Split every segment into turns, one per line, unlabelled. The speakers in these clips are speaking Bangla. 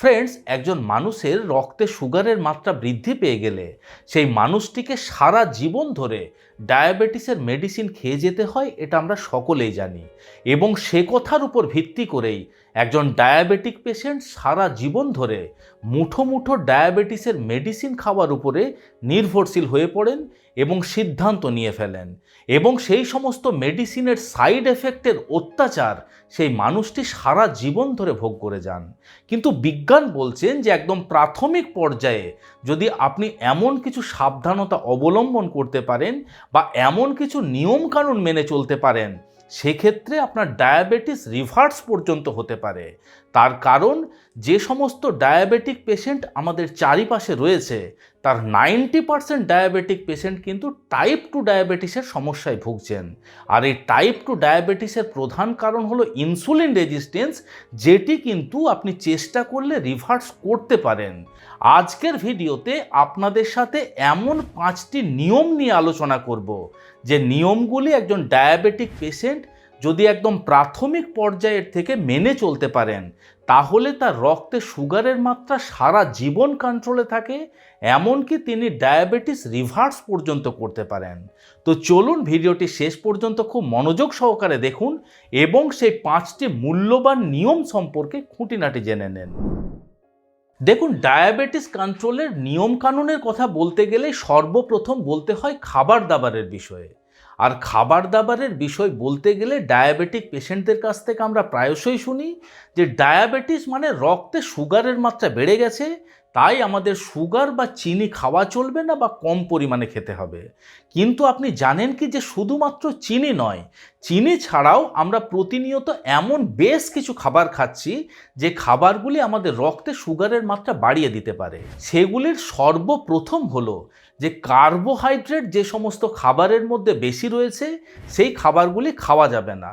ফ্রেন্ডস একজন মানুষের রক্তে সুগারের মাত্রা বৃদ্ধি পেয়ে গেলে সেই মানুষটিকে সারা জীবন ধরে ডায়াবেটিসের মেডিসিন খেয়ে যেতে হয়, এটা আমরা সকলেই জানি। এবং সে কথার উপর ভিত্তি করেই একজন ডায়াবেটিক পেশেন্ট সারা জীবন ধরে মুঠো মুঠো ডায়াবেটিসের মেডিসিন খাওয়ার উপরে নির্ভরশীল হয়ে পড়েন এবং সিদ্ধান্ত নিয়ে ফেলেন। এবং সেই সমস্ত মেডিসিনের সাইড এফেক্টের অত্যাচার সেই মানুষটি সারা জীবন ধরে ভোগ করে যান। কিন্তু বিজ্ঞান বলছেন যে একদম প্রাথমিক পর্যায়ে যদি আপনি এমন কিছু সাবধানতা অবলম্বন করতে পারেন বা এমন কিছু নিয়মকানুন মেনে চলতে পারেন, সেক্ষেত্রে আপনার ডায়াবেটিস রিভার্স পর্যন্ত হতে পারে। তার কারণ, যে সমস্ত ডায়াবেটিক পেশেন্ট আমাদের চারিপাশে রয়েছে, তার নাইনটি পার্সেন্ট ডায়াবেটিক পেশেন্ট কিন্তু টাইপ টু ডায়াবেটিসের সমস্যায় ভুগছেন। আর এই টাইপ টু ডায়াবেটিসের প্রধান কারণ হলো ইনসুলিন রেজিস্ট্যান্স, যেটি কিন্তু আপনি চেষ্টা করলে রিভার্স করতে পারেন। আজকের ভিডিওতে আপনাদের সাথে এমন পাঁচটি নিয়ম নিয়ে আলোচনা করব। যে নিয়মগুলি একজন ডায়াবেটিক পেশেন্ট যদি একদম প্রাথমিক পর্যায়ের থেকে মেনে চলতে পারেন, তাহলে তার রক্তে সুগারের মাত্রা সারা জীবন কন্ট্রোলে থাকে, এমনকি তিনি ডায়াবেটিস রিভার্স পর্যন্ত করতে পারেন। তো চলুন ভিডিওটি শেষ পর্যন্ত খুব মনোযোগ সহকারে দেখুন এবং সেই পাঁচটি মূল্যবান নিয়ম সম্পর্কে খুঁটিনাটি জেনে নেন। দেখুন ডায়াবেটিস কন্ট্রোলের নিয়মকানুনের কথা বলতে গেলে সর্বপ্রথম বলতে হয় খাবার দাবারের বিষয়ে। আর খাবার দাবারের বিষয় বলতে গেলে ডায়াবেটিক পেশেন্টদের কাছ থেকে আমরা প্রায়শই শুনি যে ডায়াবেটিস মানে রক্তে সুগারের মাত্রা বেড়ে গেছে, তাই আমাদের সুগার বা চিনি খাওয়া চলবে না বা কম পরিমাণে খেতে হবে। কিন্তু আপনি জানেন কি যে, শুধুমাত্র চিনি নয়, চিনি ছাড়াও আমরা প্রতিনিয়ত এমন বেশ কিছু খাবার খাচ্ছি যে খাবারগুলি আমাদের রক্তে সুগারের মাত্রা বাড়িয়ে দিতে পারে, সেগুলির সর্বপ্রথম হলো যে কার্বোহাইড্রেট যে সমস্ত খাবারের মধ্যে বেশি রয়েছে, সেই খাবারগুলি খাওয়া যাবে না।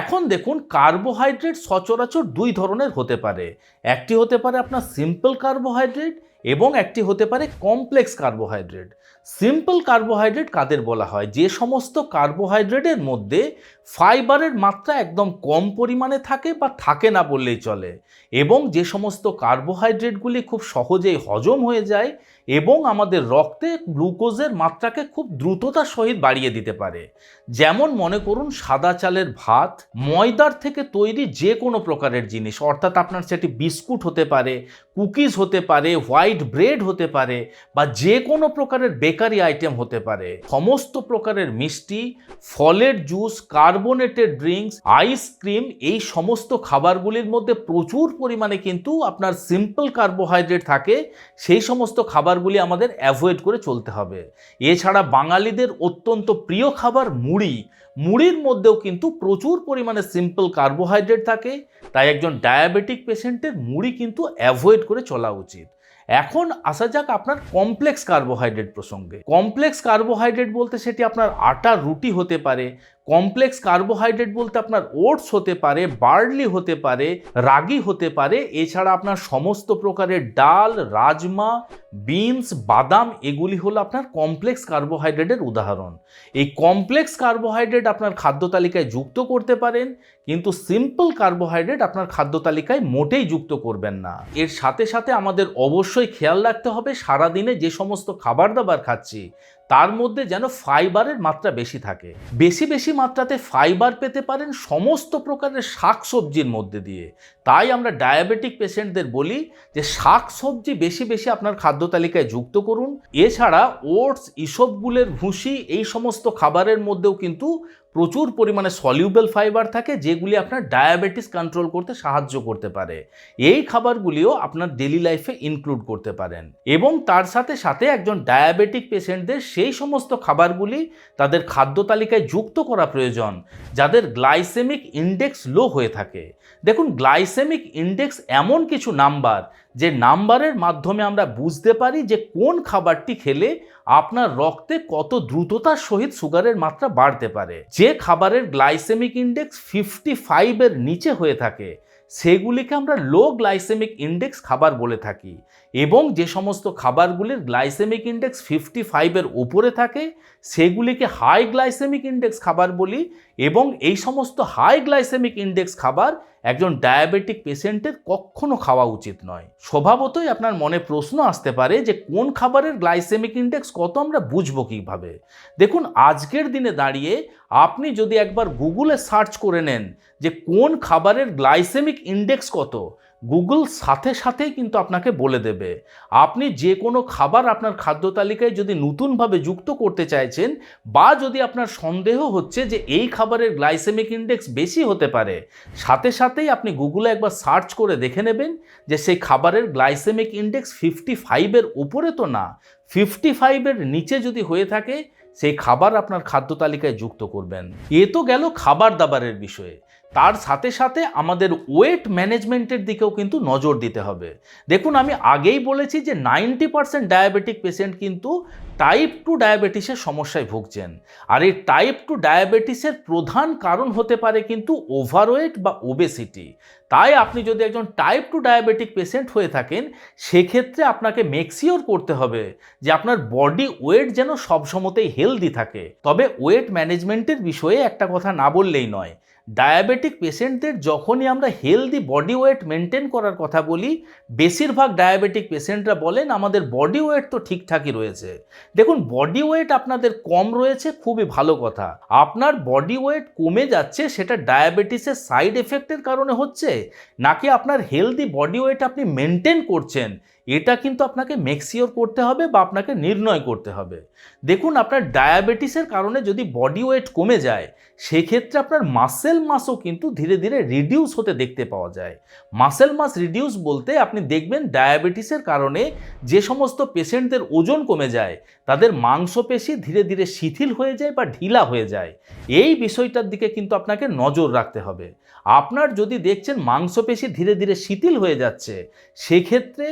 এখন দেখুন কার্বোহাইড্রেট সচরাচর দুই ধরনের হতে পারে। একটি হতে পারে আপনার সিম্পল কার্বোহাইড্রেট এবং একটি হতে পারে কমপ্লেক্স কার্বোহাইড্রেট। সিম্পল কার্বোহাইড্রেট কাদের বলা হয়? যে সমস্ত কার্বোহাইড্রেটের মধ্যে ফাইবারের মাত্রা একদম কম পরিমাণে থাকে বা থাকে না বললেই চলে। এবং যে সমস্ত কার্বোহাইড্রেটগুলি খুব সহজেই হজম হয়ে যায় এবং আমাদের রক্তে গ্লুকোজের মাত্রাকে খুব দ্রুততার সহিত বাড়িয়ে দিতে পারে। যেমন মনে করুন, সাদা চালের ভাত ময়দার থেকে তৈরি যে কোনো প্রকারের জিনিস, অর্থাৎ আপনার সেটি বিস্কুট হতে পারে, কুকিজ হতে পারে, হোয়াইট ব্রেড হতে পারে বা যে কোনো প্রকারের বেকারি আইটেম হতে পারে। সমস্ত প্রকারের মিষ্টি, ফলের জুস কার্বোনেটেড ড্রিঙ্কস আইসক্রিম এই সমস্ত খাবারগুলির মধ্যে প্রচুর পরিমাণে কিন্তু আপনার সিম্পল কার্বোহাইড্রেট থাকে। সেই সমস্ত খাবারগুলি আমাদের অ্যাভয়েড করে চলতে হবে। এছাড়া বাঙালিদের অত্যন্ত প্রিয় খাবার মুড়ি। মুড়ির মধ্যেও কিন্তু প্রচুর পরিমাণে সিম্পল কার্বোহাইড্রেট থাকে। তাই একজন ডায়াবেটিক পেশেন্টের মুড়ি কিন্তু অ্যাভয়েড করে চলা উচিত। এখন আসা যাক আপনার কমপ্লেক্স কার্বোহাইড্রেট প্রসঙ্গে। কমপ্লেক্স কার্বোহাইড্রেট বলতে সেটি আপনার আটা, রুটি হতে পারে কমপ্লেক্স কার্বোহাইড্রেট বলতে আপনার ওটস হতে পারে, বার্লি হতে পারে, রাগি হতে পারে, এছাড়া আপনার সমস্ত প্রকারের ডাল, রাজমা, বিনস, বাদাম, এগুলি হলো আপনার কমপ্লেক্স কার্বোহাইড্রেটের উদাহরণ। এই কমপ্লেক্স কার্বোহাইড্রেট আপনার খাদ্য তালিকায় যুক্ত করতে পারেন, কিন্তু সিম্পল কার্বোহাইড্রেট আপনার খাদ্য তালিকায় মোটেই যুক্ত করবেন না। এর সাথে সাথে আমাদের অবশ্যই খেয়াল রাখতে হবে, সারাদিনে যে সমস্ত খাবার দাবার খাচ্ছি তার মধ্যে যেন ফাইবারের মাত্রা বেশি থাকে। বেশি বেশি মাত্রাতে ফাইবার পেতে পারেন সমস্ত প্রকারের শাক সবজির মধ্যে দিয়ে। তাই আমরা ডায়াবেটিক পেশেন্টদের বলি যে শাক সবজি বেশি বেশি আপনার খাদ্য তালিকায় যুক্ত করুন। এছাড়া ওটস ইসবগুলের ভুসি, এই সমস্ত খাবারের মধ্যেও কিন্তু প্রচুর পরিমাণে সলিউবেল ফাইবার থাকে, যেগুলি আপনার ডায়াবেটিস কন্ট্রোল করতে সাহায্য করতে পারে। এই খাবারগুলিও আপনার ডেলি লাইফে ইনক্লুড করতে পারেন। এবং তার সাথে সাথে একজন ডায়াবেটিক পেশেন্টদের সেই সমস্ত খাবারগুলি তাদের খাদ্য তালিকায় যুক্ত করা প্রয়োজন, যাদের গ্লাইসেমিক ইন্ডেক্স লো হয়ে থাকে। দেখুন গ্লাইসেমিক ইন্ডেক্স এমন কিছু নাম্বার যে নাম্বারের মাধ্যমে আমরা বুঝতে পারি যে কোন খাবারটি খেলে আপনার রক্তে কত দ্রুততার সহিত সুগারের মাত্রা বাড়তে পারে। যে খাবারের গ্লাইসেমিক ইন্ডেক্স ফিফটি ফাইভের নিচে হয়ে থাকে, সেগুলিকে আমরা লো গ্লাইসেমিক ইন্ডেক্স খাবার বলে থাকি। এবং যে সমস্ত খাবারগুলির গ্লাইসেমিক ইন্ডেক্স ফিফটি ফাইভের উপরে থাকে, সেগুলিকে হাই গ্লাইসেমিক ইন্ডেক্স খাবার বলি এবং এই সমস্ত হাই গ্লাইসেমিক ইন্ডেক্স খাবার একজন ডায়াবেটিক পেশেন্টের কখনো খাওয়া উচিত নয়। স্বভাবতই আপনার মনে প্রশ্ন আসতে পারে যে কোন খাবারের গ্লাইসেমিক ইন্ডেক্স কত আমরা বুঝব কীভাবে? দেখুন, আজকের দিনে দাঁড়িয়ে আপনি যদি একবার গুগলে সার্চ করে নেন যে কোন খাবারের গ্লাইসেমিক ইন্ডেক্স কত গুগল সাথে সাথেই কিন্তু আপনাকে বলে দেবে। আপনি যে কোনো খাবার আপনার খাদ্য তালিকায় যদি নতুনভাবে যুক্ত করতে চাইছেন বা যদি আপনার সন্দেহ হচ্ছে যে এই খাবারের গ্লাইসেমিক ইন্ডেক্স বেশি হতে পারে, সাথে সাথেই আপনি গুগলে একবার সার্চ করে দেখে নেবেন যে সেই খাবারের গ্লাইসেমিক ইন্ডেক্স ফিফটি ফাইভের উপরে তো না ফিফটি ফাইভের নিচে যদি হয়ে থাকে, সেই খাবার আপনার খাদ্য তালিকায় যুক্ত করবেন। এ তো গেল খাবার দাবারের বিষয়ে। তার সাথে সাথে আমাদের ওয়েট ম্যানেজমেন্টের দিকেও কিন্তু নজর দিতে হবে। দেখুন, আমি আগেই বলেছি যে নাইনটি পার্সেন্ট ডায়াবেটিক পেশেন্ট কিন্তু টাইপ টু ডায়াবেটিসের সমস্যায় ভুগছেন। আর এই টাইপ টু ডায়াবেটিসের প্রধান কারণ হতে পারে কিন্তু ওভারওয়েট বা ওবেসিটি তাই আপনি যদি একজন টাইপ টু ডায়াবেটিক পেশেন্ট হয়ে থাকেন, সেক্ষেত্রে আপনাকে মেক্সিওর করতে হবে যে আপনার বডি ওয়েট যেন সবসময়তেই হেলদি থাকে। তবে ওয়েট ম্যানেজমেন্টের বিষয়ে একটা কথা না বললেই নয়। ডায়াবেটিক পেশেন্টদের যখনই আমরা হেলদি বডি ওয়েট মেনটেন করার কথা বলি, বেশিরভাগ ডায়াবেটিক পেশেন্টরা বলেন আমাদের বডি ওয়েট তো ঠিকঠাকই রয়েছে। দেখুন বডি ওয়েট আপনাদের কম রয়েছে, খুবই ভালো কথা। আপনার বডি ওয়েট কমে যাচ্ছে, সেটা ডায়াবেটিসের সাইড এফেক্টের কারণে হচ্ছে, নাকি আপনার হেলদি বডি ওয়েট আপনি মেনটেন করছেন? এটা কিন্তু আপনাকে মেক্সিওর করতে হবে বা আপনাকে নির্ণয় করতে হবে। দেখুন, আপনার ডায়াবেটিসের কারণে যদি বডি ওয়েট কমে যায়, সেক্ষেত্রে আপনার মাসেল মাসও কিন্তু ধীরে ধীরে রিডিউস হতে দেখতে পাওয়া যায়। মাসেল মাস রিডিউস বলতে আপনি দেখবেন ডায়াবেটিসের কারণে যে সমস্ত পেশেন্টদের ওজন কমে যায়, তাদের মাংসপেশি ধীরে ধীরে শিথিল হয়ে যায় বা ঢিলা হয়ে যায়। এই বিষয়টার দিকে কিন্তু আপনাকে নজর রাখতে হবে। আপনার যদি দেখছেন মাংসপেশি ধীরে ধীরে শিথিল হয়ে যাচ্ছে, সেক্ষেত্রে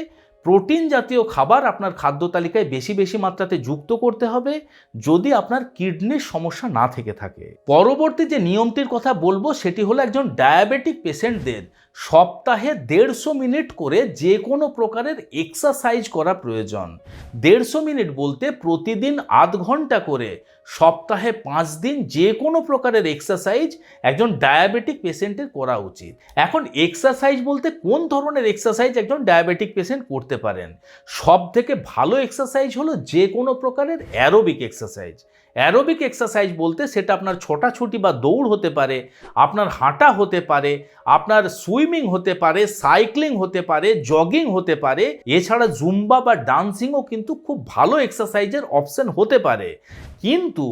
প্রোটিন জাতীয় খাবার আপনার খাদ্য তালিকায় বেশি বেশি মাত্রাতে যুক্ত করতে হবে যদি আপনার কিডনির সমস্যা না থেকে থাকে। পরবর্তী যে নিয়মটির কথা বলব সেটি হলো একজন ডায়াবেটিক পেশেন্টদের সপ্তাহে দেড়শো মিনিট করে যে কোনো প্রকারের এক্সারসাইজ করা প্রয়োজন। দেড়শো মিনিট বলতে প্রতিদিন আধ ঘণ্টা করে, সপ্তাহে পাঁচ দিন যে কোনো প্রকারের এক্সারসাইজ একজন ডায়াবেটিক পেশেন্টের করা উচিত। এখন এক্সারসাইজ বলতে কোন ধরনের এক্সারসাইজ একজন ডায়াবেটিক পেশেন্ট করতে পারেন? সব থেকে ভালো এক্সারসাইজ হলো যে কোনো প্রকারের অ্যারোবিক এক্সারসাইজ অ্যারোবিক এক্সারসাইজ বলতে সেটা আপনার ছোটাছুটি বা দৌড় হতে পারে, আপনার হাঁটা হতে পারে, আপনার সুইমিং হতে পারে, সাইক্লিং হতে পারে, জগিং হতে পারে, এছাড়া জুম্বা বা ডান্সিংও কিন্তু খুব ভালো এক্সারসাইজের অপশন হতে পারে। কিন্তু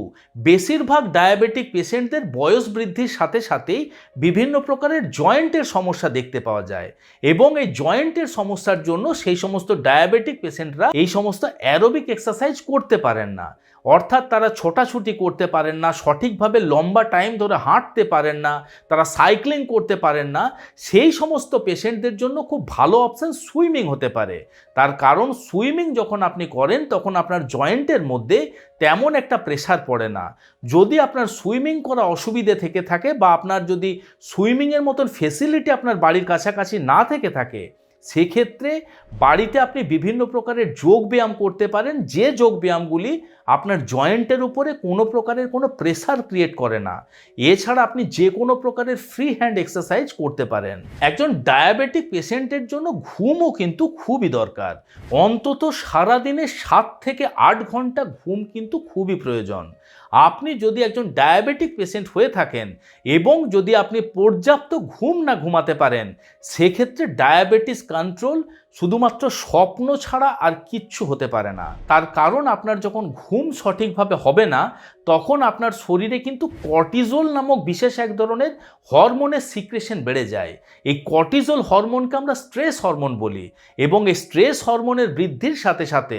বেশিরভাগ ডায়াবেটিক পেশেন্টদের বয়স বৃদ্ধির সাথে সাথেই বিভিন্ন প্রকারের জয়েন্টের সমস্যা দেখতে পাওয়া যায় এবং এই জয়েন্টের সমস্যার জন্য সেই সমস্ত ডায়াবেটিক পেশেন্টরা এই সমস্ত অ্যারোবিক এক্সারসাইজ করতে পারেন না। অর্থাৎ তারা ছোটাছুটি করতে পারেন না, সঠিকভাবে লম্বা টাইম ধরে হাঁটতে পারেন না, তারা সাইক্লিং করতে পারেন না, সেই সমস্ত পেশেন্টদের জন্য খুব ভালো অপশান সুইমিং হতে পারে। তার কারণ সুইমিং যখন আপনি করেন, তখন আপনার জয়েন্টের মধ্যে তেমন একটা প্রেশার পড়ে না। যদি আপনার সুইমিং করা অসুবিধে থেকে থাকে বা আপনার যদি সুইমিংয়ের মতন ফেসিলিটি আপনার বাড়ির কাছাকাছি না থেকে থাকে সেক্ষেত্রে বাড়িতে আপনি বিভিন্ন প্রকারের যোগ ব্যায়াম করতে পারেন। যে যোগ ব্যায়ামগুলি আপনার জয়েন্টের উপরে কোনো প্রকারের কোনো প্রেসার ক্রিয়েট করে না। এছাড়া আপনি যে কোনো প্রকারের ফ্রি হ্যান্ড এক্সারসাইজ করতে পারেন। একজন ডায়াবেটিক পেশেন্টের জন্য ঘুমও কিন্তু খুবই দরকার। অন্তত সারাদিনে সাত থেকে আট ঘণ্টা ঘুম কিন্তু খুবই প্রয়োজন। আপনি যদি একজন ডায়াবেটিক পেশেন্ট হয়ে থাকেন এবং যদি আপনি পর্যাপ্ত ঘুম না ঘুমাতে পারেন, সেক্ষেত্রে ডায়াবেটিস কন্ট্রোল শুধুমাত্র স্বপ্ন ছাড়া আর কিচ্ছু হতে পারে না। তার কারণ আপনার যখন ঘুম সঠিকভাবে হবে না, তখন আপনার শরীরে কিন্তু কর্টিজোল নামক বিশেষ এক ধরনের হরমোনের সিক্রেশন বেড়ে যায়। এই কর্টিজোল হরমোনকে আমরা স্ট্রেস হরমোন বলি এবং এই স্ট্রেস হরমোনের বৃদ্ধির সাথে সাথে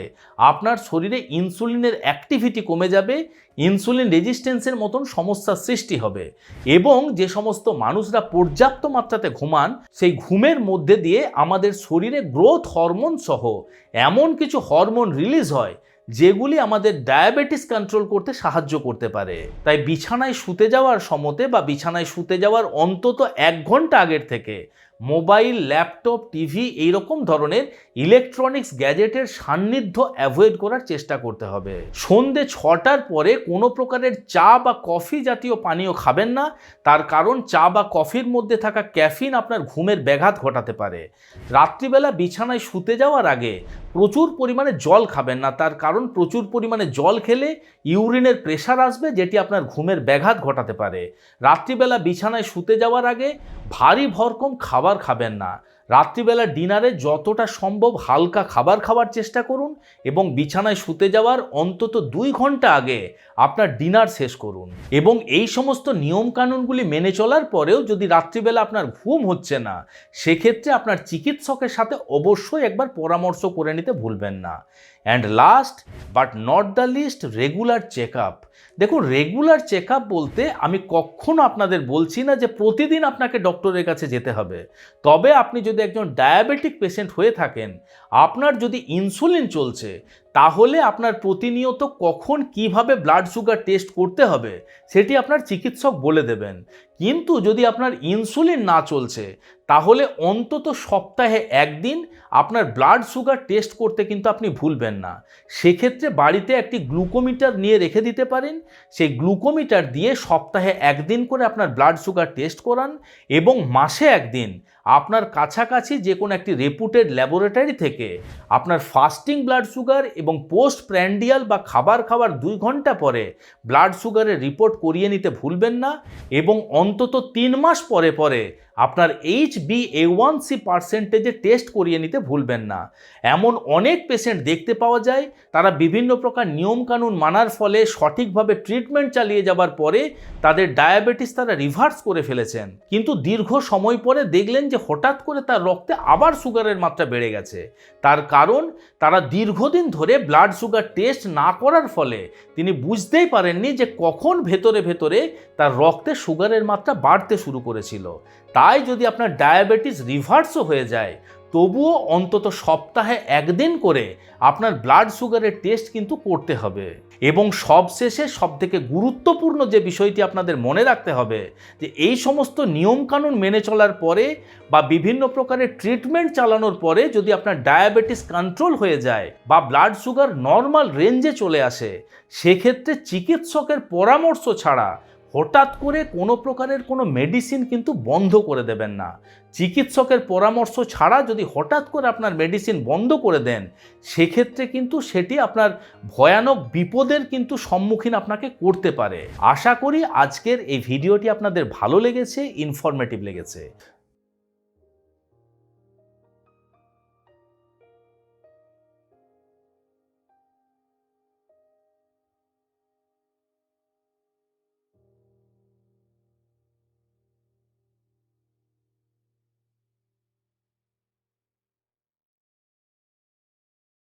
আপনার শরীরে ইনসুলিনের অ্যাক্টিভিটি কমে যাবে, ইনসুলিন রেজিস্ট্যান্সের মতন সমস্যার সৃষ্টি হবে এবং যে সমস্ত মানুষরা পর্যাপ্ত মাত্রাতে ঘুমান, সেই ঘুমের মধ্যে দিয়ে আমাদের শরীরে গ্রোথ হরমোন সহ এমন কিছু হরমোন রিলিজ হয়, যেগুলি আমাদের ডায়াবেটিস কন্ট্রোল করতে সাহায্য করতে পারে। তাই বিছানায় শুতে যাওয়ার সমতে বা বিছানায় শুতে যাওয়ার অন্তত এক ঘণ্টা আগের থেকে মোবাইল, ল্যাপটপ, টিভি এইরকম ধরনের ইলেকট্রনিক্স গ্যাজেটের সান্নিধ্য অ্যাভয়েড করার চেষ্টা করতে হবে। সন্ধে ছটার পরে কোনো প্রকারের চা বা কফি জাতীয় পানীয় খাবেন না। তার কারণ চা বা কফির মধ্যে থাকা ক্যাফিন আপনার ঘুমের ব্যাঘাত ঘটাতে পারে। রাত্রিবেলা বিছানায় শুতে যাওয়ার আগে প্রচুর পরিমাণে জল খাবেন না। তার কারণ প্রচুর পরিমাণে জল খেলে ইউরিনের প্রেশার আসবে, যেটি আপনার ঘুমের ব্যাঘাত ঘটাতে পারে। রাত্রিবেলা বিছানায় শুতে যাওয়ার আগে ভারী ভরকম খাবার খাবেন না। রাত্রিবেলা ডিনারে যতটা সম্ভব হালকা খাবার খাওয়ার চেষ্টা করুন এবং বিছানায় শুতে যাওয়ার অন্তত দুই ঘণ্টা আগে আপনার ডিনার শেষ করুন। এবং এই সমস্ত নিয়মকানুনগুলি মেনে চলার পরেও যদি রাত্রিবেলা আপনার ঘুম হচ্ছে না, সেক্ষেত্রে আপনার চিকিৎসকের সাথে অবশ্যই একবার পরামর্শ করে নিতে ভুলবেন না। And last but not the least regular check up দেখুন রেগুলার চেক আপ বলতে আমি কখনো আপনাদের বলছি না যে প্রতিদিন আপনাকে ডক্টরের কাছে যেতে হবে। তবে আপনি যদি একজন ডায়াবেটিক পেশেন্ট হয়ে থাকেন, আপনার যদি ইনসুলিন চলছে, তাহলে আপনার প্রতিনিয়ত কখন কীভাবে ব্লাড সুগার টেস্ট করতে হবে, সেটি আপনার চিকিৎসক বলে দেবেন। কিন্তু যদি আপনার ইনসুলিন না চলছে, তাহলে অন্তত সপ্তাহে একদিন আপনার ব্লাড সুগার টেস্ট করতে কিন্তু আপনি ভুলবেন না। সেক্ষেত্রে বাড়িতে একটি গ্লুকোমিটার নিয়ে রেখে দিতে পারেন, সেই গ্লুকোমিটার দিয়ে সপ্তাহে একদিন করে আপনার ব্লাড সুগার টেস্ট করান এবং মাসে একদিন আপনার কাছাকাছি যে কোনো একটি রেপুটেড ল্যাবরেটরি থেকে আপনার ফাস্টিং ব্লাড সুগার এবং পোস্ট প্র্যান্ডিয়াল বা খাবার খাওয়ার দুই ঘণ্টা পরে ব্লাড সুগারের রিপোর্ট করিয়ে নিতে ভুলবেন না এবং অন্তত তিন মাস পরে পরে আপনার H B A one C পার্সেন্টেজে test করিয়ে নিতে ভুলবেন না। এমন অনেক পেশেন্ট দেখতে পাওয়া যায়, তারা বিভিন্ন প্রকার নিয়মকানুন মানার ফলে সঠিকভাবে ট্রিটমেন্ট চালিয়ে যাবার পরে তাদের ডায়াবেটিস তারা রিভার্স করে ফেলেছেন। কিন্তু দীর্ঘ সময় পরে দেখলেন যে হঠাৎ করে তার রক্তে আবার সুগারের মাত্রা বেড়ে গেছে। তার কারণ, তারা দীর্ঘদিন ধরে ব্লাড সুগার টেস্ট না করার ফলে তিনি বুঝতেই পারেননি যে কখন ভেতরে ভেতরে তার রক্তে সুগারের মাত্রা বাড়তে শুরু করেছিল। তাই যদি আপনার ডায়াবেটিস রিভার্সও হয়ে যায়, তবুও অন্তত সপ্তাহে একদিন করে আপনার ব্লাড সুগারের টেস্ট কিন্তু করতে হবে। এবং সবশেষে সব থেকে গুরুত্বপূর্ণ যে বিষয়টি আপনাদের মনে রাখতে হবে, যে এই সমস্ত নিয়মকানুন মেনে চলার পরে বা বিভিন্ন প্রকারের ট্রিটমেন্ট চালানোর পরে যদি আপনার ডায়াবেটিস কন্ট্রোল হয়ে যায় বা ব্লাড সুগার নর্মাল রেঞ্জে চলে আসে, সেক্ষেত্রে চিকিৎসকের পরামর্শ ছাড়া হঠাৎ করে কোনো প্রকারের কোনো মেডিসিন কিন্তু বন্ধ করে দেবেন না। চিকিৎসকের পরামর্শ ছাড়া যদি হঠাৎ করে আপনার মেডিসিন বন্ধ করে দেন, সেক্ষেত্রে কিন্তু সেটি আপনার ভয়ানক বিপদের কিন্তু সম্মুখীন আপনাকে করতে পারে। আশা করি আজকের এই ভিডিওটি আপনাদের ভালো লেগেছে ইনফরমেটিভ লেগেছে।